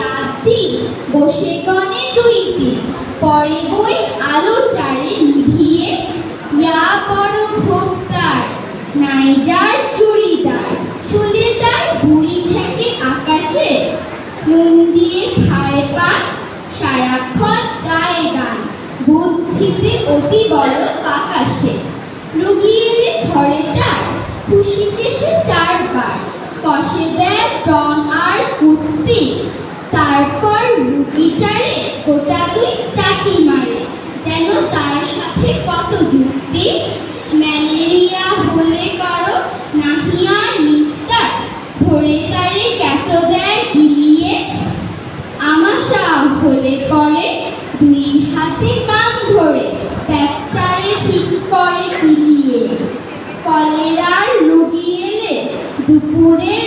রাত্রি বসে দিন পরে আলো চারে নিভিয়ে, ইয়া বড় নাইজার চুড়িদার সুদে তার ঠেকে আকাশে নুন দিয়ে খায় পান সারাক্ষণ গায়ে গান, বুদ্ধিতে অতি বড় আকাশে। রুগী এলে ধরে তার, খুশিতে সে চারবার, কষে দেয় জন আর কুস্তি। তারপর রুগীটারে গোটা দুই চাটি মারে। যেন তার সাথে কত দুস্তি। ম্যালেরিয়া হলে করো, নাহি আর নিস্তার ধরে তারে ক্যাচো দেয় গিলিয়ে আমাশা হলে করে, দুই হাতে কান ধরে। প্যাকটারে ঠিক করে কিলিয়ে কলেরার রোগী এলে দুপুরের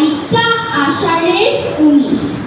তারিখটা আষাঢ়ের উনিশ।